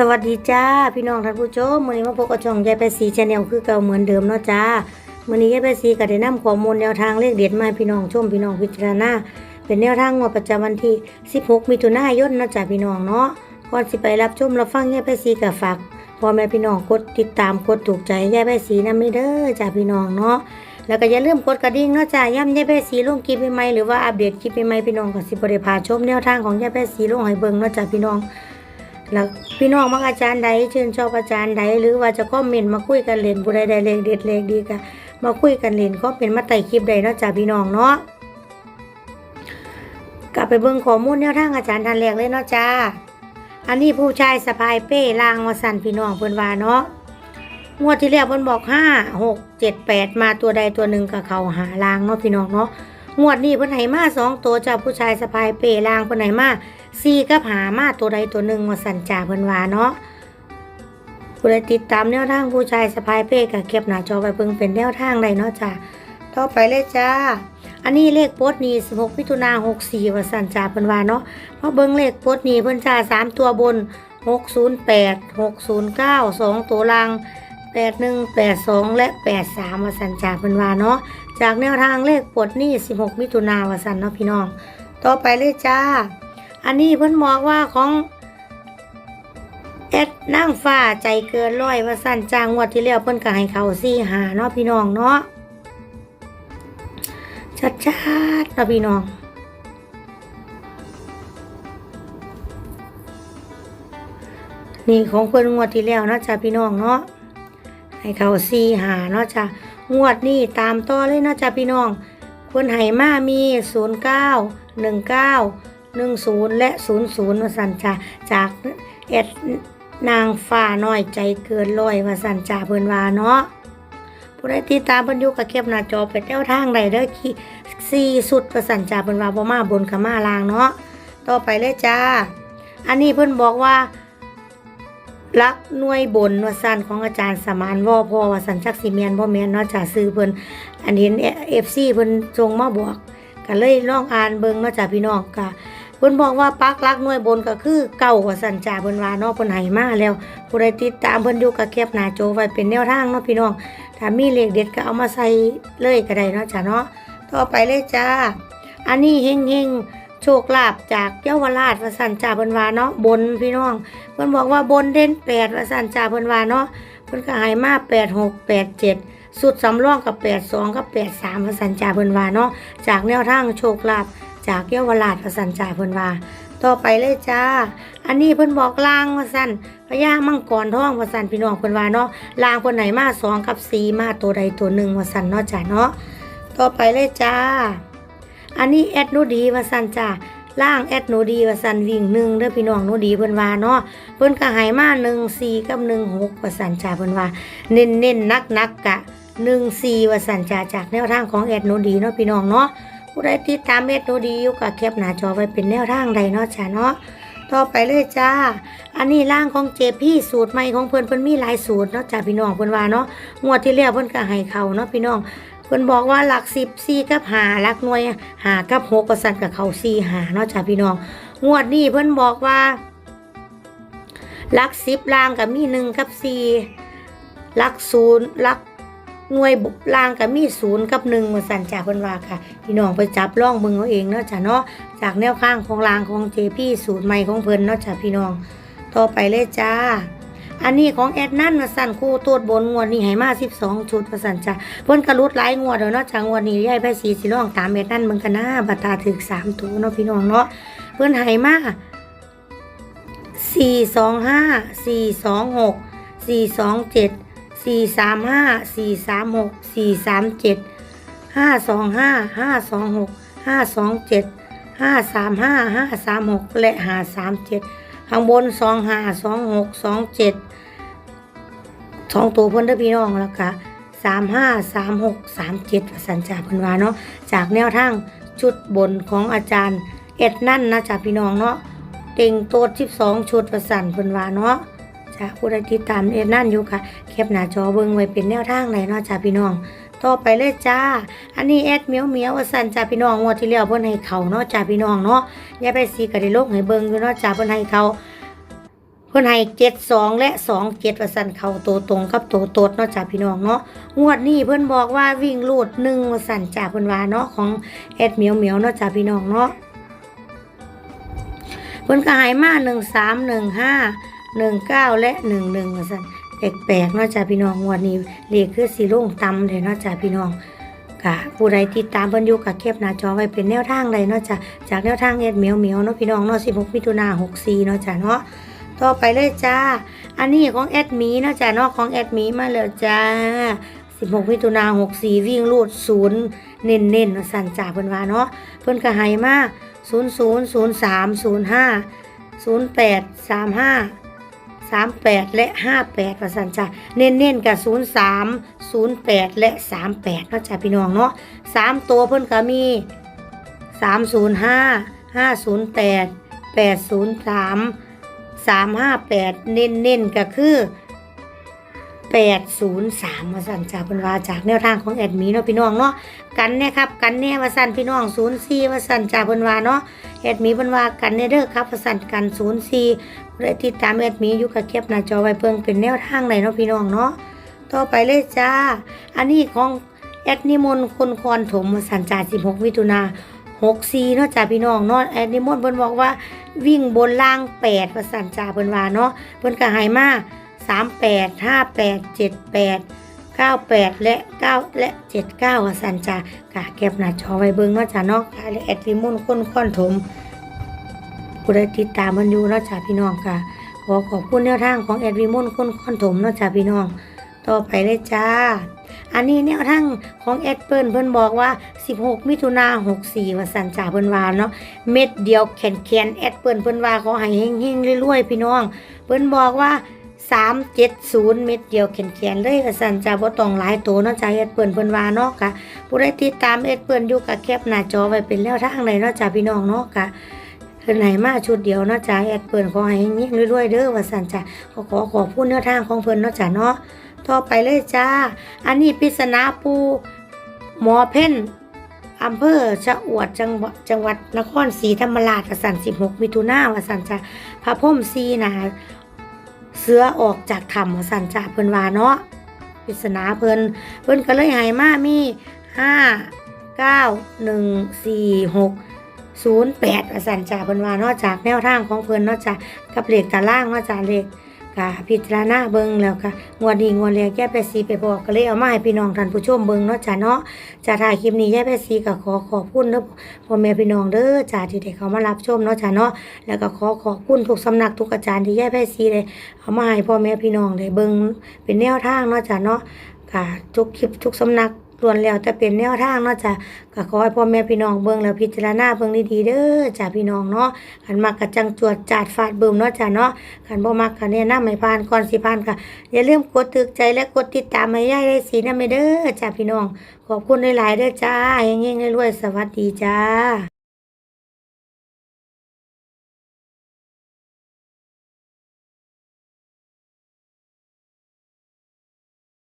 สวัสดีจ้าพี่น้องท่านผู้ชมมื้อนี้มาพบกับช่องยายไปสีชาแนลคือเก่าเหมือนเดิมเนาะจ้ามื้อนี้ยายไปสีก็ได้นำข้อมูลแนวทางเลขเด็ดมาพี่น้องชมพี่น้องพิจารณาเป็นแนวทางงวดประจำวันที่ 16 มิถุนายนเนาะจ้าพี่น้องเนาะก่อนสิไปรับชมรับฟังยายไปสีก็ฝากพ่อแม่พี่น้องกดติดตามกดถูกใจยายไปสีนำเด้อจ้าพี่น้องเนาะแล้วก็อย่าลืมกดกระดิ่งเนาะจ้าย้ำยายไปสีลงคลิปใหม่หรือว่าอัปเดตคลิปใหม่พี่น้องก็สิบ่ได้พาชมแนวทางของยายไปสีลงให้เบิงเนาะจ้าพี่น้อง แล้วพี่น้องมักอาจารย์ใดชื่นชอบอาจารย์ใดหรือว่าจะคอมเมนต์มาคุยกันเล่นผู้ใดใดเลขเด็ดเลขดีก็มาคุยกันเล่นก็เป็นมาไต่คลิปใดเนาะจ้าพี่น้องเนาะกลับไปเบิ่งข้อมูลแนวทางอาจารย์ท่านแรกเลยเนาะจ้า อันนี้ผู้ชายสะพายเป้ลางวาสันพี่น้องเพิ่นว่าเนาะงวดที่แล้วเพิ่นบอกห้าหกเจ็ดแปดมาตัวใดตัวหนึ่งกับเขาหาลางเนาะพี่น้องเนาะงวดนี้เพิ่นให้มาสองตัวจ้าผู้ชายสะพายเป้ลางเพิ่นให้มา ซีกับหามาตัวใดตัวหนึ่งมาสัญจาเพิ่นว่าเนาะผู้ใดติดตามแนวทางผู้ชายสะพายเป้กับเก็บหน้าจอไปเบิ่งเป็นแนวทางใดเนาะจ้าต่อไปเลยจ้า อันนี้เลขโพสต์นี้16มิถุนา64ว่าสัญจาเพิ่นว่าเนาะมาเบิ่งเลขโพสต์นี้เพิ่นจ่า3ตัวบน 608 609 2 ตัวล่าง81 82 และ 83ว่าสัญจาเพิ่นว่าเนาะจากแนวทางเลขโพสต์นี้ 16 มิถุนาว่าสันเนาะพี่น้อง ต่อไปเลยจ้า อันนี้เพิ่นบอกว่าของแอดนั่งฟ้าใจเกินร้อยว่าสั่นจ้างงวดที่แล้วเพิ่นก็ให้เขาซี่หาเนาะพี่น้องเนาะชัดชัดๆเนาะพี่น้อง นี่ของเพิ่นงวดที่แล้วเนาะจ้าพี่น้องเนาะให้เขาซี่หาเนาะจ้างวดนี้ตามต่อเลยเนาะจ้าพี่น้องเพิ่นให้มามีศูนย์เก้าหนึ่งเก้า หนึ่งศูนย์และศูนย์ศูนย์วาสันจาจากเอ็ดนางฟ้าน้อยใจเกินร้อยวาสันจาเพิ่นว่าเนาะผู้ใดติดตามเพิ่นอยู่กับเก็บหน้าจอไปแนวทางใดเด้อขี้สี่สุดวาสันจาเพิ่นว่าบ่มาบนกับมาล่างเนาะต่อไปเลยจ้า อันนี้เพิ่นบอกว่ารักหน่วยบนวาสันของอาจารย์สมานวอพอวาสันจักสิเมียนบ่แม่นเนาะจ้าซื้อเพิ่นอันเห็น FC เพิ่นส่งมาบอกก็เลยลองอ่านเบิ่งเนาะจ้าพี่น้องก็ เพิ่นบอกว่าปักลักหน่วยบนก็คือเก่ากว่าสัญจาเพิ่นว่าเนาะเพิ่นให้มาแล้วผู้ใดติดตามเพิ่นอยู่ก็แคปหน้าจไว้เป็นแนวทางเนาะพี่น้องถ้ามีเลขเด็ดก็เอามาใส่เลยก็ได้เนาะจ้ะเนาะต่อไปเลยจ้า อันนี้เฮงเฮงโชคลาภจากเยาวราชวสัญจาเพิ่นว่าเนาะบนพี่น้องเพิ่นบอกว่าบนเด่นแปดวสัญจาเพิ่นว่าเนาะเพิ่นก็ให้มาแปดหกแปดเจ็ดสุดสำรองกับแปดสองกับแปดสามวสัญจาเพิ่นว่าเนาะจากแนวทางโชคลาภ จากเยาวราชประสันจ่าเพิ่นว่าต่อไปเลยจ้า อันนี้เพิ่นบอกลางว่าสั่นพญามังกรทองว่าสั่นพี่น้องเพิ่นว่าเนาะลางคนไหนมาสองกับสีมาตัวใดตัวหนึ่งว่าสั่นเนาะจ้าเนาะต่อไปเลยจ้า อันนี้แอดหนูดีว่าสั่นจ้าล่างแอดหนูดีว่าสั่นวิ่งหนึ่งเด้อพี่น้องหนูดีเพิ่นว่าเนาะเพิ่นก็หายมาหนึ่งสี่กับหนึ่งหกว่าสั่นจ้าเพิ่นว่า เน้นเน้นนักนักกะหนึ่งสี่ว่าสั่นจ้าจากแนวทางของแอดหนูดีเนาะพี่น้องเนาะ ผู้ใดติดตามเม็ดดูดีอยู่กับแคปหน้าจอไว้เป็นแนวทางใดเนาะจ้าเนาะต่อไปเลยจ้า อันนี้ร่างของเจพี่สูตรใหม่ของเพิ่อนเพิ่อนมีหลายสูตรเนาะจ้าพี่น้องเพิ่อนว่าเนาะงวดที่แล้วเพิ่อนก็ให้เขาเนาะพี่น้องเพิ่อนบอกว่าหลักสิบสี่กับหาหลักหน่วยหากับหกประสันกับเขาสี่หาเนาะจ้าพี่น้อง งวดนี้เพิ่อนบอกว่าหลักสิบล่างกับมีหนึ่งกับสี่หลักศูนย์หลัก หน่วยบุล่างกับมีศูนย์กับหนึ่งมาสั่นจากเพิ่นว่าค่ะพี่น้องไปจับล่องมึงเอาเองเนาะจ้ะเนาะจากแนวข้างของรางของเจพี่สูตรใหม่ของเพิ่นเนาะจ้ะพี่น้อง ต่อไปเลยจ้า อันนี้ของแอดนั่นมาสั่นคู่ตัวบนงวดนี้ให้มา12ชุดมาสั่นจ้ะเพิ่นกระลุดหลายงวดแล้วเนาะจ้ะงวดนี้ยายไปสีสิร้องตามแอดนั่นเบิ่งกันนะบัตราถึก3ตัวเนาะพี่น้องเนาะเพิ่นให้มา425 426 427สี่สองหกสี่สองเจ็ด สี่สามห้าสี่สามหกสี่สามเจ็ดห้าสองห้าห้าสองหกห้าสองเจ็ดห้าสามห้าห้าสามหกและหาสามเจ็ดข้างบนสองห้าสองหกสองเจ็ดสองตัวเพิ่นเด้อพี่น้องแล้วก็สามห้าสามหกสามเจ็ดสัญจาเพิ่นวาเนาะจากแนวทางชุดบนของอาจารย์เอ็ดนั่นนะจากพี่น้องเนาะเต็งโต๊ดสิบสองชุดประสันพิ่นวาเนาะ จ้าผู้ใดติดตามเอ็ดนั่นอยู่ค่ะแคปหน้าจอเบิ่งไว้เป็นแนวทางไหนเนาะจ้าพี่น้องต่อไปเลยจ้า อันนี้แอดเหมียวเหมียวสันจ้าพี่น้องงวดที่แล้วเพิ่อนให้เขาเนาะจ้าพี่น้องเนาะอย่าไปสีกระดิโลกให้เบิ่งอยู่เนาะจ้าเพิ่อนให้เขาเพิ่อนให้เจ็ดสองและสองเจ็ดว่าสันเข้าตัวตรงกับตัวโตดเนาะจ้าพี่น้องเนาะงวดนี้เพิ่อนบอกว่าวิ่งลูดหนึ่งว่าสันจ้าเพิ่นว่าเนาะของแอดเหมียวเหมียวเนาะจ้าพี่น้องเนาะเพิ่อนก็ให้มาหนึ่งสามหนึ่งห้า หนึ่งเก้าและหนึ่งหนึ่งสันแปลกๆเนอกจากพี่น้องวันนี้เลขคือสีรุ่งตำเลยนอกจากพี่น้องกะผู้ใดติดตามบรรยู่กับเคปหน้าจอไว้เป็นแนวทางเลยนอกจากจากแนวทางเอ็ดเหมียวเหมียวเนาะพี่น้องนอสิบหกมิถุนาหกสี่เนาะจ้าเนาะต่อไปเลยจ้า อันนี้ของแอดมีเนาะจ้าเนาะของแอดมีมาเลยจ้าสิบหกมิถุนาหกสี่วิ่งรูดศูนย์เน้นเน้นสั่นจ่าเพิ่นว่าเนาะเพิ่นกระหายมากศูนย์ศูนย์ศูนย์สามศูนย์ห้าศูนย์แปดสามห้า 38 และ 58ประสันจ้ะเน้นๆกับ03 08 และ 38เนาะจ้ะพี่น้องเนาะ3ตัวเพิ่นก็มี 305 508 803 358 เน้นๆก็คือ 803มาสั่นจากบรรดาจากแนวทางของแอดมีเนาะพี่น้องเนาะกันเนี่ยครับกันเนี่ยมาสั่นพี่น้อง04มาสั่นจากบรรดาเนาะแอดมีบรรดากันเนเด้อครับมาสั่นกัน04 และติดตามแอดมีอยู่กับก็บหน้าจอไว้เพิ่งเป็นแนวทางเลยเนาะพี่น้องเนาะต่อไปเลยจ้า อันนี้ของแอดนิมนต์คนคอนถมสันจาสิบหกมิถุนา64เนาะจ้าพี่น้องเนาะแอดนิมนต์เพิ่นบอกว่าวิ่งบนล่างแปดประสันจาเพิ่นว่าเนาะเพิ่นก็ให้มา38 58 78 98แปดและเก้าและเจ็ดเก้าประสันจากะเก็บหน้าจอไว้เบิ่งเนาะจ้าเนาะและแอดนิมนต์คนคอนถม ผู้ใดติดตามมันอยู่เนาะจ้าพี่น้องค่ะ ขอขอบคุณแนวทางของแอดวิมลคนคอนถมเนาะจ้าพี่น้อง ต่อไปเลยจ้า อันนี้แนวทางของแอดเปิลเพิ่นบอกว่า 16 มิถุนา64ว่าสันจ่าเพิ่นวาเนาะเม็ดเดียวแขนแขนแอดเปิลเพิ่นว่าขอให้เฮงๆรวยๆพี่น้อง เพิ่นบอกว่า370เม็ดเดียวแขนแขนๆเลยว่าสันจ่าบ่ต้องหลายโตเนาะจ้าแอดเปิลเพิ่นว่าเนาะค่ะผู้ใดติดตามแอดเปิลอยู่กับแคปหน้าจอไว้เป็นแนวทางใดเนาะจ้าพี่น้องเนาะค่ะ เพิ่นให้มาชุดเดียวเนาะจ้าแอดเปิ่นขอให้เงี้ยรวยๆเด้อว่าสันจ้ะขอขอขอบคุณแนวทางของเพิ่นเนาะจ้ะเนาะต่อไปเลยจ้า อันนี้ปิศนาปูหมอเพ่นอำเภอชะอวดจังหวัดจังหวัดนครศรีธรรมราชว่าสั่น16มิถุนาว่าสันจ้ะพระพรมซีนะเสือออกจากถ้ำสันจ้ะเพิ่นว่าเนาะปริศนาเพิ่นเพิ่นก็เลยให้มามี5 9 1 4 6 ศูนย์แปดอสันจ่าเพิ่นว่านอกจากแนวทางของเพิ่นนอกจากกับเลขตารางนอกจากเลขกกะพิจารณาเบิงแล้วก็งวดนี้งวดแรกแย่ไปสีไปบอกก็เลยเอามาให้พี่น้องท่านผู้ชมเบิงเนาะจ้ะเนาะจ้าถ่ายคลิปนี้แย่ไปสีก็ขอขอบคุณเด้อพ่อแม่พี่น้องเด้อจ้าที่ได้เขามารับชมเนาะจ้ะเนาะแล้วก็ขอขอบคุณทุกสำนักทุกอาจารย์ที่แย่ไปสีเลยเอามาให้พ่อแม่พี่น้องได้เบิงเป็นแนวทางเนาะจ้ะเนาะค่ะทุกคลิปทุกสำนัก ล้วนแล้วแต่เป็นแนวทางเนาะจ้ะก็ขอให้พ่อแม่พี่น้องเบิ่งแล้วพิจารณาเบิ่งดีๆเด้อจ้ะพี่น้องเนาะขันมากกะจังจวดจาดฟาดเบิ่มเนาะจ้ะเนาะขันบ่มักกะแนะนำให้ผ่านก่อนสิผ่านค่ะอย่าลืมกดตึกใจและกดติดตามให้ยายได้สีนำเด้อจ้ะพี่น้อง ขอบคุณหลายๆเด้อจ้าเฮงๆรวยๆสวัสดีจ้า